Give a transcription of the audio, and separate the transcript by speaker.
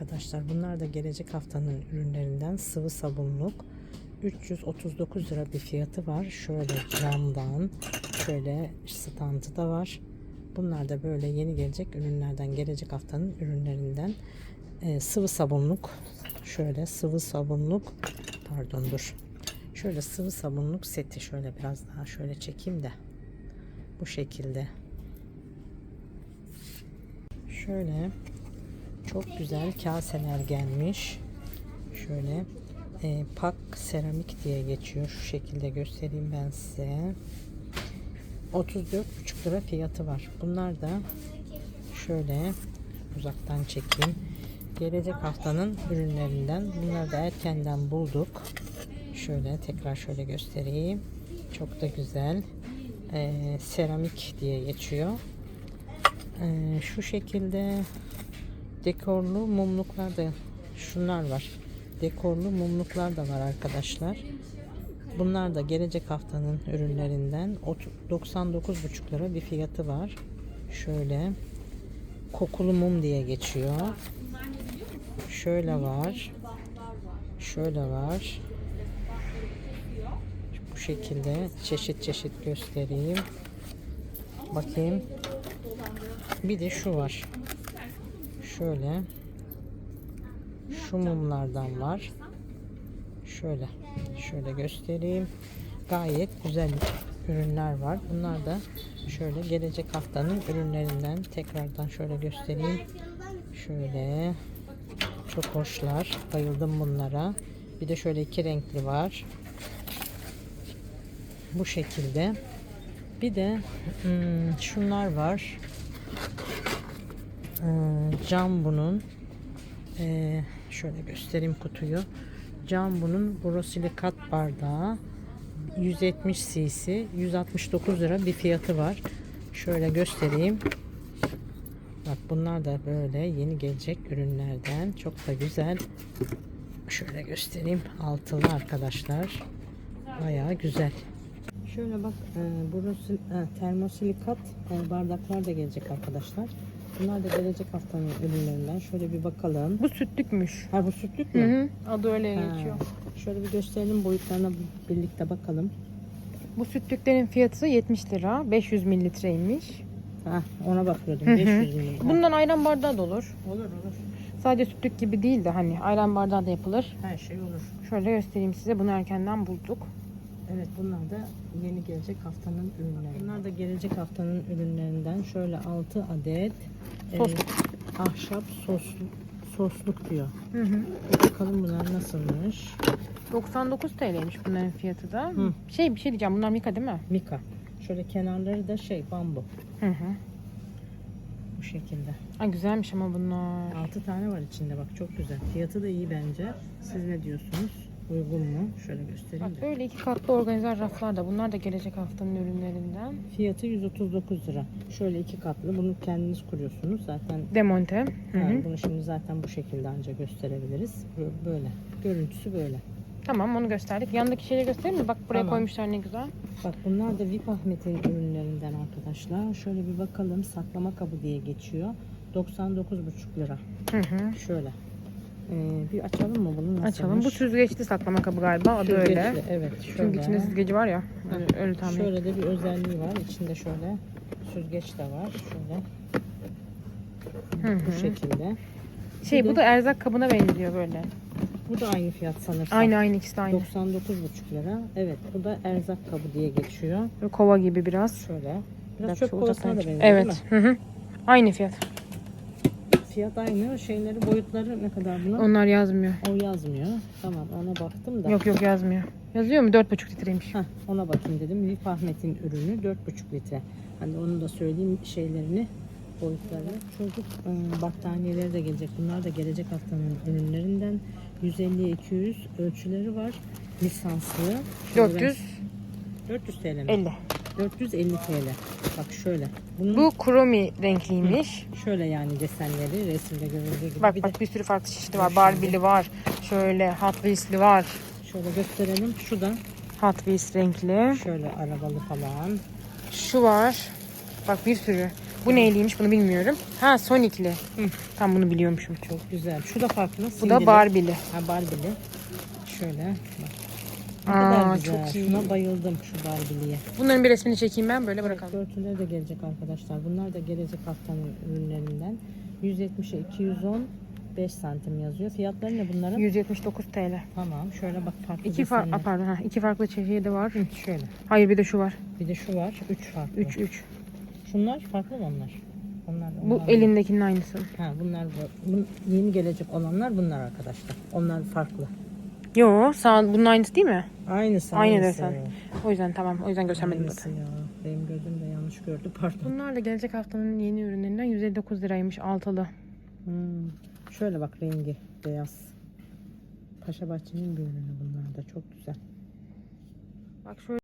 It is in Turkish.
Speaker 1: Arkadaşlar bunlar da gelecek haftanın ürünlerinden sıvı sabunluk. 339 lira bir fiyatı var. Şöyle camdan, şöyle standı da var. Bunlar da böyle yeni gelecek ürünlerden, gelecek haftanın ürünlerinden. Ee, sıvı sabunluk. Şöyle sıvı sabunluk. Pardon dur. Şöyle sıvı sabunluk seti şöyle biraz daha şöyle çekeyim de. Bu şekilde. Şöyle çok güzel kaseler gelmiş. Şöyle e, pak seramik diye geçiyor. Şu şekilde göstereyim ben size. 34,5 lira fiyatı var. Bunlar da şöyle uzaktan çekeyim. Gelecek haftanın ürünlerinden. Bunları da erkenden bulduk. Şöyle tekrar şöyle göstereyim. Çok da güzel. E, seramik diye geçiyor. E, şu şekilde dekorlu mumluklar da şunlar var. Dekorlu mumluklar da var arkadaşlar. Bunlar da gelecek haftanın ürünlerinden 99,5 lira bir fiyatı var. Şöyle kokulu mum diye geçiyor. Şöyle var. Şöyle var. Bu şekilde çeşit çeşit göstereyim. Bakayım. Bir de şu var. Şöyle. Şu mumlardan var. Şöyle. Şöyle göstereyim. Gayet güzel ürünler var. Bunlar da şöyle gelecek haftanın ürünlerinden tekrardan şöyle göstereyim. Şöyle. Çok hoşlar. Bayıldım bunlara. Bir de şöyle iki renkli var. Bu şekilde. Bir de hmm, şunlar var. Ee, cam bunun. Ee, şöyle göstereyim kutuyu. Cam bunun borosilikat bardağı. 170 cc 169 lira bir fiyatı var. Şöyle göstereyim. Bak bunlar da böyle yeni gelecek ürünlerden. Çok da güzel. Şöyle göstereyim. Altılı arkadaşlar. Bayağı güzel. Şöyle bak e, burası e, termosilikat e, bardaklar da gelecek arkadaşlar. Bunlar da gelecek haftanın ürünlerinden. Şöyle bir bakalım.
Speaker 2: Bu sütlükmüş.
Speaker 1: Ha bu sütlük
Speaker 2: Hı
Speaker 1: mü?
Speaker 2: hı. Adı öyle
Speaker 1: Ha,
Speaker 2: geçiyor.
Speaker 1: Şöyle bir gösterelim boyutlarına birlikte bakalım.
Speaker 2: Bu sütlüklerin fiyatı 70 lira. 500 mililitreymiş.
Speaker 1: Ha ona bakıyordum.
Speaker 2: Hı hı.
Speaker 1: 500 milyon.
Speaker 2: Bundan ayran bardağı da olur.
Speaker 1: Olur olur.
Speaker 2: Sadece sütlük gibi değil de hani ayran bardağı da yapılır.
Speaker 1: Her şey olur.
Speaker 2: Şöyle göstereyim size. Bunu erkenden bulduk.
Speaker 1: Evet bunlar da yeni gelecek haftanın ürünleri. Bunlar da gelecek haftanın ürünlerinden. Şöyle 6 adet e, ahşap sos, sosluk diyor.
Speaker 2: Hı hı.
Speaker 1: Bakalım bunlar nasılmış.
Speaker 2: 99 TL'ymiş bunların fiyatı da.
Speaker 1: Hı.
Speaker 2: Şey bir şey diyeceğim. Bunlar Mika değil mi?
Speaker 1: Mika. Şöyle kenarları da şey bambu.
Speaker 2: Hı hı.
Speaker 1: Bu şekilde.
Speaker 2: Ay güzelmiş ama bunlar.
Speaker 1: 6 tane var içinde bak çok güzel. Fiyatı da iyi bence. Siz ne diyorsunuz? Uygun mu? Şöyle göstereyim
Speaker 2: Bak
Speaker 1: de.
Speaker 2: böyle iki katlı organizer raflar da. Bunlar da gelecek haftanın ürünlerinden.
Speaker 1: Fiyatı 139 lira. Şöyle iki katlı. Bunu kendiniz kuruyorsunuz. Zaten
Speaker 2: Demonte. Hı hı.
Speaker 1: yani bunu şimdi zaten bu şekilde ancak gösterebiliriz. Bö- Böyle. Görüntüsü böyle.
Speaker 2: Tamam onu gösterdik. Yanındaki şeyleri göstereyim mi? Bak buraya
Speaker 1: Tamam.
Speaker 2: koymuşlar ne güzel.
Speaker 1: Bak bunlar da VIP Ahmet'in ürünlerinden arkadaşlar. Şöyle bir bakalım. Saklama kabı diye geçiyor. 99,5 lira.
Speaker 2: Hı hı.
Speaker 1: Şöyle. Ee, bir açalım mı bunu? Nasılmış?
Speaker 2: Açalım. Bu süzgeçli saklama kabı galiba. Adı öyle.
Speaker 1: Süzgeçli, Evet. Şöyle.
Speaker 2: Çünkü içinde süzgeci var ya. Öyle, öyle tahmin
Speaker 1: Şöyle de bir özelliği var. İçinde şöyle süzgeç de var. Şöyle
Speaker 2: Hı
Speaker 1: bu
Speaker 2: hı.
Speaker 1: şekilde.
Speaker 2: Şey
Speaker 1: Bir
Speaker 2: bu
Speaker 1: de-
Speaker 2: da erzak kabına benziyor böyle.
Speaker 1: Bu da aynı fiyat sanırsam.
Speaker 2: Aynı aynı ikisi de aynı.
Speaker 1: 99,5 lira. Evet bu da erzak kabı diye geçiyor.
Speaker 2: Kova gibi biraz.
Speaker 1: Şöyle.
Speaker 2: Bir
Speaker 1: Biraz
Speaker 2: dakika,
Speaker 1: çöp kovasına da benziyor değil mi?
Speaker 2: Evet. Hı hı. Aynı fiyat.
Speaker 1: Fiyat aynı. Şeyleri boyutları ne kadar bunun?
Speaker 2: Onlar yazmıyor.
Speaker 1: O yazmıyor. Tamam ona baktım da.
Speaker 2: Yok yok yazmıyor. Yazıyor mu? 4,5 litreymiş.
Speaker 1: Heh, ona bakayım dedim. VIP Ahmet'in ürünü 4,5 litre. Hani onu da söyleyeyim şeylerini boyutlarını. Çocuk ıı, battaniyeleri de gelecek. Bunlar da gelecek haftanın ürünlerinden. 150'ye 200 ölçüleri var. Lisanslı. Şöyle
Speaker 2: 400
Speaker 1: ben- 400 TL mi?
Speaker 2: 50.
Speaker 1: 450 TL. Bak şöyle. Bunun
Speaker 2: Bu kromi renkliymiş.
Speaker 1: şöyle yani desenleri resimde görüldüğü gibi.
Speaker 2: Bak
Speaker 1: bir
Speaker 2: bak bir sürü farklı çeşidi var. Barbie'li var. Şöyle Hot Wheels'li var.
Speaker 1: de şöyle gösterelim. Şu da
Speaker 2: Hot Wheels renkli.
Speaker 1: şöyle arabalı falan.
Speaker 2: Şu var. Bak bir sürü. Bu neyliymiş bunu bilmiyorum. Ha Sonic'li. Tam bunu biliyormuşum.
Speaker 1: Çok güzel. Şu da farklı.
Speaker 2: Bu da Barbie'li.
Speaker 1: Ha Barbie'li. Şöyle bak. Ne
Speaker 2: Aa,
Speaker 1: kadar güzel.
Speaker 2: çok iyi.
Speaker 1: Şuna bayıldım şu Barbie'liye.
Speaker 2: Bunların bir resmini çekeyim ben böyle bırakalım.
Speaker 1: Örtüleri de gelecek arkadaşlar. Bunlar da gelecek haftanın ürünlerinden. 170'e 210 5 santim yazıyor. Fiyatları ne bunların?
Speaker 2: 179 TL.
Speaker 1: Tamam. Şöyle bak farklı
Speaker 2: İki far
Speaker 1: desenler.
Speaker 2: Aa, pardon ha iki farklı çeşidi var.
Speaker 1: Hı, Şöyle.
Speaker 2: Hayır bir de şu var.
Speaker 1: Bir de şu var. 3 farklı.
Speaker 2: 3 3.
Speaker 1: Şunlar farklı mı onlar? Onlar,
Speaker 2: Bu
Speaker 1: onlar
Speaker 2: elindekinin aynısı.
Speaker 1: Ha bunlar bu. Bun- yeni gelecek olanlar bunlar arkadaşlar. Onlar farklı.
Speaker 2: Yo sağ bunun aynısı değil mi?
Speaker 1: Aynısı.
Speaker 2: Aynı
Speaker 1: aynısı.
Speaker 2: desen. O yüzden tamam. O yüzden göstermedim
Speaker 1: Aynısı
Speaker 2: zaten.
Speaker 1: ya. Benim gözüm de yanlış gördü pardon.
Speaker 2: Bunlar da gelecek haftanın yeni ürünlerinden 159 liraymış altılı.
Speaker 1: Hmm. Şöyle bak rengi beyaz. Paşa Bahçe'nin bir ürünü bunlar da çok güzel.
Speaker 2: Bak şöyle